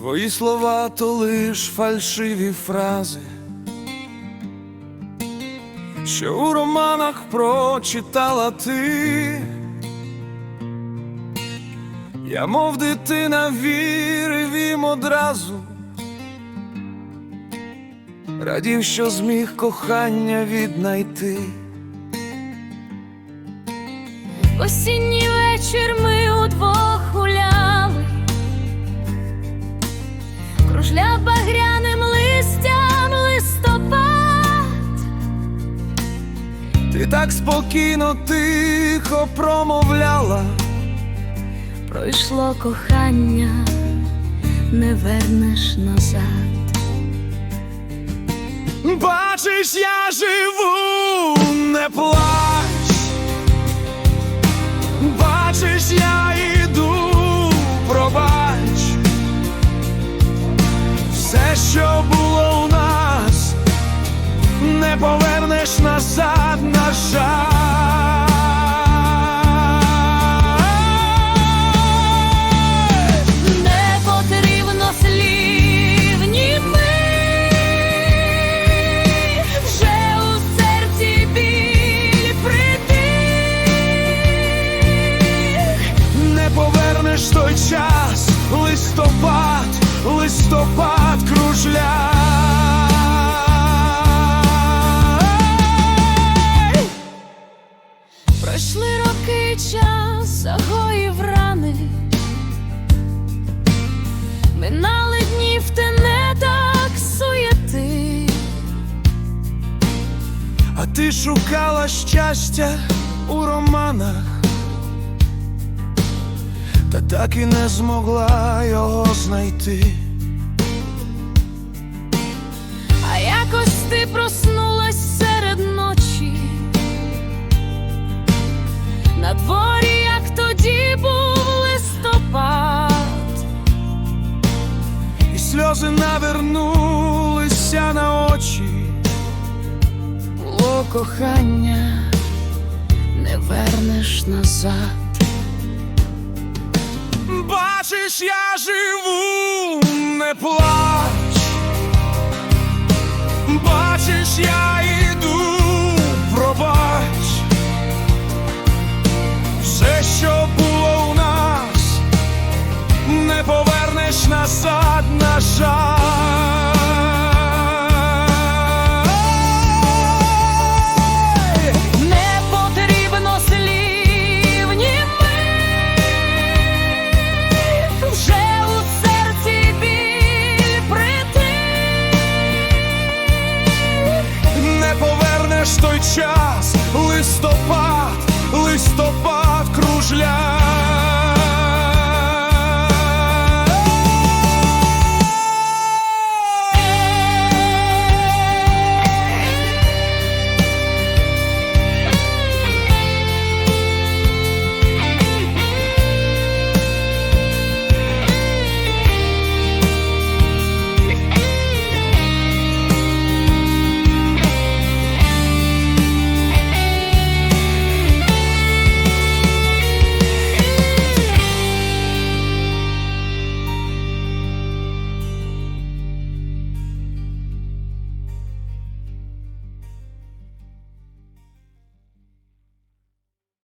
Твої слова то лиш фальшиві фрази, що у романах прочитала ти. Я, мов дитина, вірив їм одразу, радів, що зміг кохання віднайти. Осінній вечір так спокійно, тихо промовляла. пройшло кохання, не вернеш назад. Бачиш, я живу, не плач. Не повернеш назад, на жаль. Пройшли роки час, загоїв рани, минали дні в тенетах суєти. А ти шукала щастя у романах, та так і не змогла його знайти. А якось ти проснулась сльози навернулися на очі. було кохання, не вернеш назад. Бачиш, я живу, не плач. Бачиш, я Не